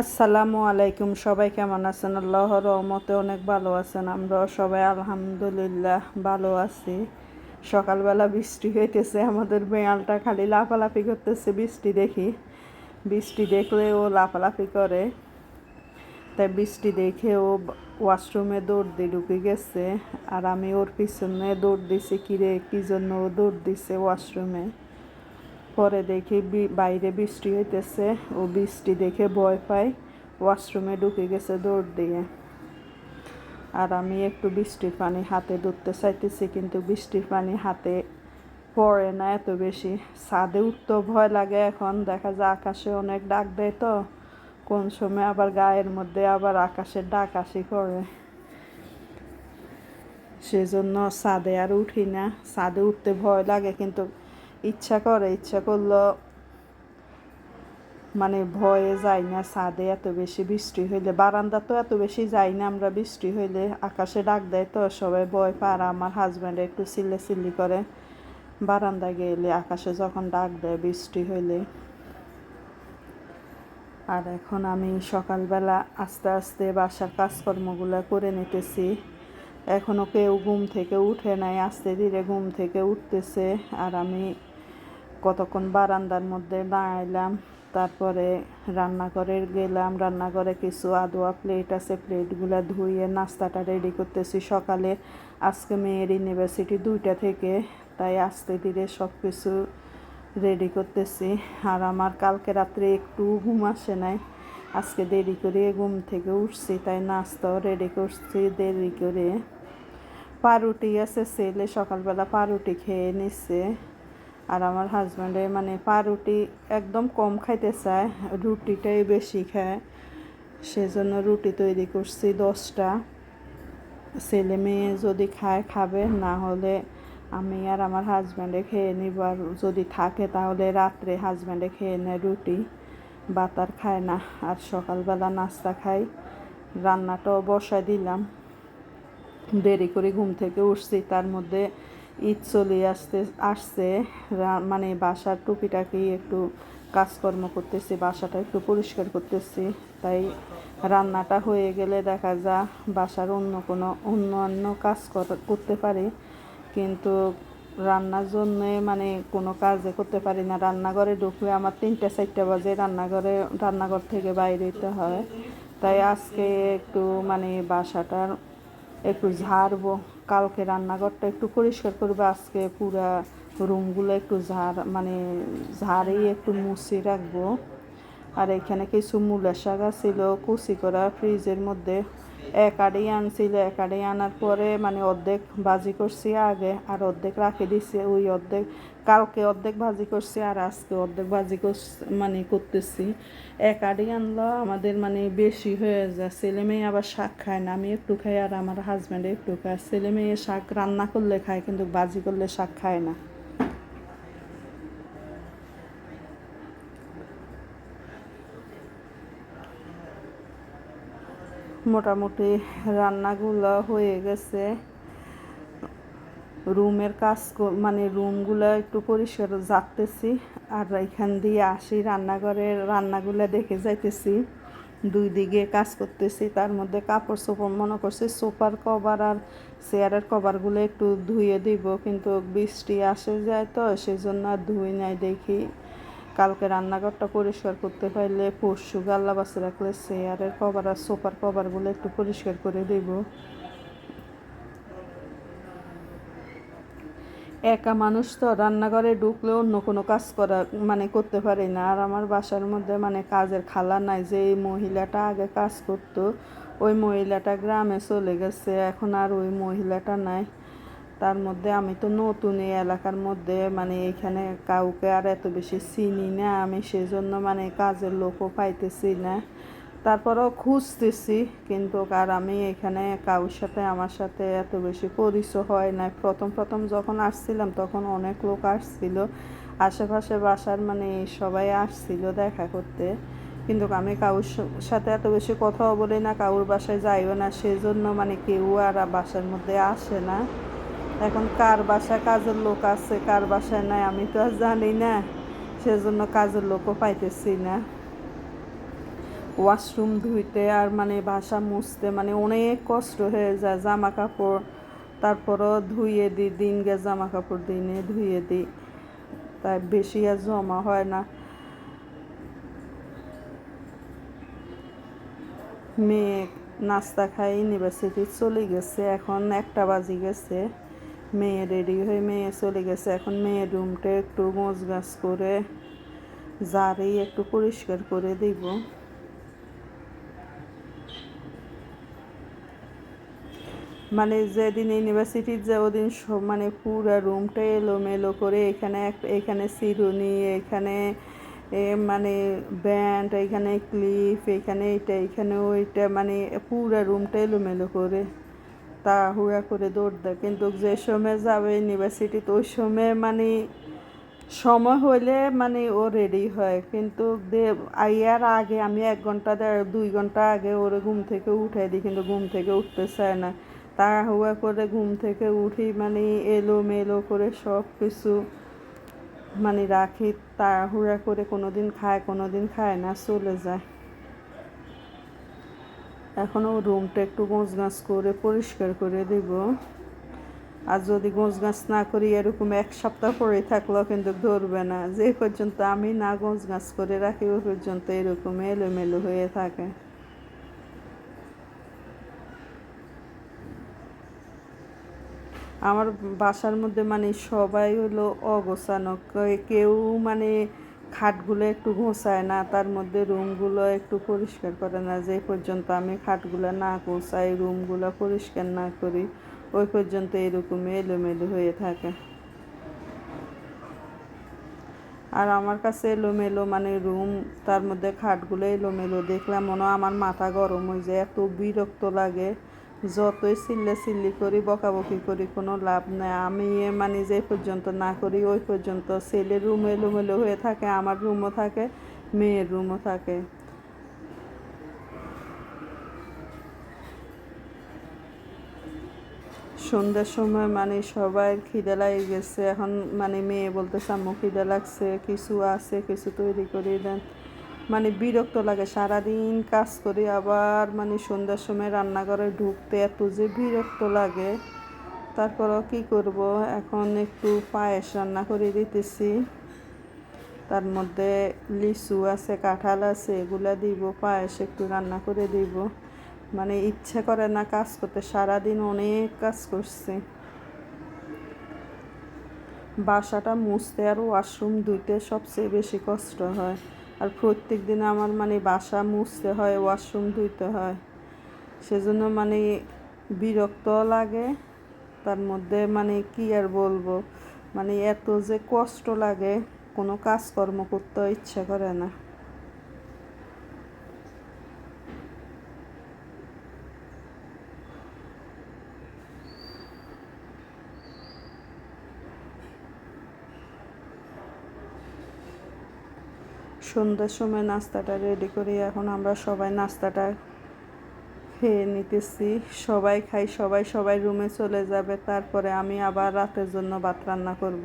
আসসালামু আলাইকুম, সবাই কেমন আছেন? আল্লাহর রহমতে অনেক ভালো আছেন, আমরাও সবাই আলহামদুলিল্লাহ ভালো আছি। সকালবেলা বৃষ্টি হইতেছে, আমাদের বেয়ালটা খালি লাফালাফি করতেছে, বৃষ্টি দেখি। বৃষ্টি দেখলে ও লাফালাফি করে। তাই বৃষ্টি দেখে ও ওয়াশরুমে দৌড় দিয়ে ঢুকে গেছে, আর আমি ওর পিছনে দৌড় দিছি, কিরে, কী জন্য ও দৌড় দিছে ওয়াশরুমে? পরে দেখি বাইরে বৃষ্টি হইতেছে ও বৃষ্টি দেখে ভয় পাই ওয়াশরুমে ঢুকে গেছে দৌড় দিয়ে। আর আমি একটু বৃষ্টির পানি হাতে ধরতে চাইতেছি, কিন্তু বৃষ্টির পানি হাতে পড়ে না এত বেশি। ছাদে উঠতেও ভয় লাগে এখন, দেখা যায় আকাশে অনেক ডাক দেয় তো। কোন সময় আবার গায়ের মধ্যে আবার আকাশের ডাক আসি করে সেজন্য ছাদে আর উঠি না। ছাদে উঠতে ভয় লাগে, কিন্তু ইচ্ছা করে, ইচ্ছা করল মানে ভয়ে যাই না, ছাদে এত বেশি বৃষ্টি হইলে, বারান্দা তো এত বেশি যাই না আমরা বৃষ্টি হইলে, আকাশে ডাক দেয় তো সবাই ভয় পায় আমার হাজব্যান্ড একটু চিল্লে চিল্লি করে। বারান্দা গেলে আকাশে যখন ডাক দেয় বৃষ্টি হইলে। আর এখন আমি সকালবেলা আস্তে আস্তে বাসার কাজকর্মগুলো করে নিতেছি। এখনও কেউ ঘুম থেকে উঠে নাই, আস্তে ধীরে ঘুম থেকে উঠতেছে, আর আমি কতক্ষণ বারান্দার মধ্যে দাঁড়াইলাম, তারপরে রান্নাঘরে গেলাম, রান্নাঘরে কিছু আদোয়া প্লেট আছে প্লেটগুলো ধুয়ে নাস্তাটা রেডি করতেছি। সকালে আজকে মেয়ের ইউনিভার্সিটি দুইটা থেকে, তাই আস্তে ধীরে সব কিছু রেডি করতেছি। আর আমার কালকে রাত্রে একটু ঘুম আসে নাই, আজকে দেরি করে ঘুম থেকে উঠছি, তাই নাস্তাও রেডি করছি, দেরি করে পাউরুটি আছে ছেলে সকালবেলা পাউরুটি খেয়ে নিচ্ছে আর আমার হাজব্যান্ডে মানে পাউরুটি একদম কম খাইতে চায় রুটিটাই বেশি খায়। সেজন্য রুটি তৈরি করছি দশটা। ছেলে মেয়ে যদি খায়, খাবে, না হলে আমি আর আমার হাজব্যান্ডে খেয়ে নিব। আর যদি থাকে, তাহলে রাত্রে হাজব্যান্ডে খেয়ে নেয় রুটি। ভাত আর খায় না, আর সকালবেলা নাস্তা খাই। রান্নাটাও বসায় দিলাম। দেরি করে ঘুম থেকে উঠছি, তার মধ্যে ঈদ চলে আসতে, আসছে। মানে বাসার টুকিটাকি একটু কাজকর্ম করতেছি, বাসাটা একটু পরিষ্কার করতেছি। তাই রান্নাটা হয়ে গেলে দেখা যা, বাসার অন্য কোনো অন্য অন্য কাজ করতে পারি। কিন্তু রান্নার জন্যে মানে কোনো কাজে করতে পারি না। রান্নাঘরে ঢুকলে আমার তিনটে, চারটে বাজে রান্নাঘরে, রান্নাঘর থেকে বাইরে যেতে হয়। তাই আজকে একটু মানে বাসাটার একটু ঝাড়বো। কালকে রান্নাঘরটা একটু পরিষ্কার করবে, আজকে পুরা রুমগুলো একটু ঝাড় মানে ঝাড়েই একটু মুছে রাখব। আর এখানে কিছু মূলের শাক ছিল কুচি করা ফ্রিজের মধ্যে। এক আড়ি আনছিল, এক আড়ি আনার পরে মানে অর্ধেক ভাজি করছি আগে আর অর্ধেক রাখে দিছি। ওই অর্ধেক, কালকে অর্ধেক ভাজি করছি আর আজকে অর্ধেক ভাজি মানে করতেছি। এক আড়ি আনলো, আমাদের মানে বেশি হয়ে যায়। ছেলে মেয়ে আবার শাক খায় না, আমি একটু খাই আর আমার হাজব্যান্ড একটু খায়। ছেলে মেয়ে শাক রান্না করলে খায়, কিন্তু ভাজি করলে শাক খায় না। মোটামুটি রান্নাগুলো হয়ে গেছে। রুমের কাজ মানে রুমগুলো একটু পরিষ্কার যাচ্তেছি আর এখান দিয়ে আসি রান্নাঘরের রান্নাগুলো দেখে যাইতেছি, দুই দিকে কাজ করতেছি, তার মধ্যে কাপড় চোপড় মনে করছি, সোফার কভার আর চেয়ারের কভারগুলো একটু ধুয়ে দিব, কিন্তু বৃষ্টি আসে যায় তো, সেজন্য আর ধুই নাই দেখি। কালকে রান্নাঘরটা পরিষ্কার করতে পারলে পরশু গাল্লা বাসে রাখলে চেয়ারের কভার আর সোফার কভারগুলো একটু পরিষ্কার করে দেব। একা মানুষ তো রান্নাঘরে ঢুকলে অন্য কোনো কাজ করা মানে করতে পারি না। আর আমার বাসার মধ্যে মানে কাজের খালা নাই যে এই মহিলাটা আগে কাজ করতো, ওই মহিলাটা গ্রামে চলে গেছে, এখন আর ওই মহিলাটা নাই। তার মধ্যে আমি তো নতুন এই এলাকার মধ্যে মানে এখানে কাউকে আর এত বেশি চিনি না, আমি সেজন্য মানে কাজের লোকও পাইতেছি না। তারপরেও খুঁজতেছি, কিন্তু আর আমি এখানে কারোর সাথে, আমার সাথে এত বেশি পরিচয় হয় না প্রথম প্রথম যখন আসছিলাম, তখন অনেক লোক আসছিল। আশেপাশে বাসার মানে সবাই আসছিল দেখা করতে। কিন্তু আমি কারোর সাথে এত বেশি কথাও বলি না, কারোর বাসায় যাইও না, সেজন্য মানে কেউ আর বাসার মধ্যে আসে না। এখন কার বাসায় কাজের লোক আছে, কার বাসায় নাই, আমি তো আর জানি না। সেজন্য কাজের লোকও পাইতেছি না। ওয়াশরুম ধুইতে আর মানে বাসা মুছতে মানে অনেক কষ্ট হয়ে যায় জামা কাপড় তারপরও ধুয়ে দিই দিন গে জামা কাপড় দিনে ধুয়ে দিই। তাই বেশি আর জমা হয় না। মেয়ে নাস্তা খাই ইউনিভার্সিটি চলে গেছে, এখন একটা বাজি গেছে। মেয়ে রেডি হয়ে মেয়ে চলে গেছে। এখন মেয়ের রুমটা একটু মোজ গাছ করে জারি একটু পরিষ্কার করে দিব। মানে যেদিন ইউনিভার্সিটির যে ওদিন সব মানে পুরো রুমটা এলোমেলো করে এখানে এখানে চিরুনি এখানে মানে ব্যান্ড, এখানে ক্লিপ, এখানে এইটা এখানে ওইটা মানে পুরো রুমটা এলোমেলো করে। তাড়াহুড়া করে দৌড় দেয়। কিন্তু যে সময় যাবে ইউনিভার্সিটিতে ওই সময় মানে সময় হইলে মানে ও রেডি হয়। কিন্তু আইয়ার আগে আমি এক ঘণ্টা দুই ঘণ্টা আগে ওরে ঘুম থেকে উঠাই দিই, কিন্তু ঘুম থেকে উঠতে চায় না। তাড়াহুড়া করে ঘুম থেকে উঠি মানে এলো মেলো করে সব কিছু মানে রাখি। তাড়াহুড়া করে কোনো দিন খায় কোনো দিন খায় না, চলে যায়। এখনও রুমটা একটু গোছ গাছ করে, পরিষ্কার করে দেব। আর যদি গোছ গাছ না করি, এরকম এক সপ্তাহ পরে থাকলেও কিন্তু ধরবে না। যে পর্যন্ত আমি না গোছ গাছ করে রাখি, ওই পর্যন্ত এরকম এলোমেলো হয়ে থাকে। আমার বাসার মধ্যে মানে সবাই হলো অগোছানো। কেউ মানে খাটগুলো একটু ঘোষায় না, তার মধ্যে রুমগুলো একটু পরিষ্কার করে না। যে পর্যন্ত আমি খাটগুলো না গোছাই রুমগুলো পরিষ্কার না করি, ওই পর্যন্ত এরকম এলোমেলো হয়ে থাকে। আর আমার কাছে এলোমেলো মানে রুম, তার মধ্যে খাটগুলো এলোমেলো দেখলে মনে আমার মাথা গরম হয়ে যায়, এত বিরক্ত লাগে। যতই চিল্লে চিল্লি করি, বকাবকি করি, কোনো লাভ নেই। আমি মানে যে পর্যন্ত না করি, ওই পর্যন্ত ছেলের রুম এলোমেলো হয়ে থাকে, আমার রুমও থাকে, মেয়ের রুমও থাকে। সন্ধ্যার সময় মানে সবাই খিদে লাগে গেছে, এখন মানে মেয়ে বলতেছে, আম্মু খিদে লাগছে, কিছু আছে, কিছু তৈরি করে দেন। মানে বিরক্ত লাগে। সারাদিন কাজ করি আবার মানে সন্ধ্যার সময় রান্নাঘরে ঢুকতে এত যে বিরক্ত লাগে। তারপরও কি করব? এখন একটু পায়েস রান্না করে দিতেছি। তার মধ্যে লিচু আছে, কাঁঠাল আছে, এগুলা দিব, পায়েস একটু রান্না করে দিব। মানে ইচ্ছে করে না কাজ করতে, সারাদিন অনেক কাজ করছি। বাসাটা মুছতে আর ওয়াশরুম ধুইতে সবচেয়ে বেশি কষ্ট হয়। আর প্রত্যেক দিন আমার মানে বাসা মুছতে হয়, ওয়াশরুম ধুইতে হয়। সেজন্য মানে বিরক্ত লাগে। তার মধ্যে মানে কি আর বলব? মানে এত যে কষ্ট লাগে, কোনো কাজকর্ম করতে ইচ্ছা করে না। সন্ধ্যার সময় নাস্তাটা রেডি করি। এখন আমরা সবাই নাস্তাটা খেয়ে নিতেছি। সবাই খাই, সবাই সবাই রুমে চলে যাবে। তারপরে আমি আবার রাতের জন্য ভাত রান্না করব।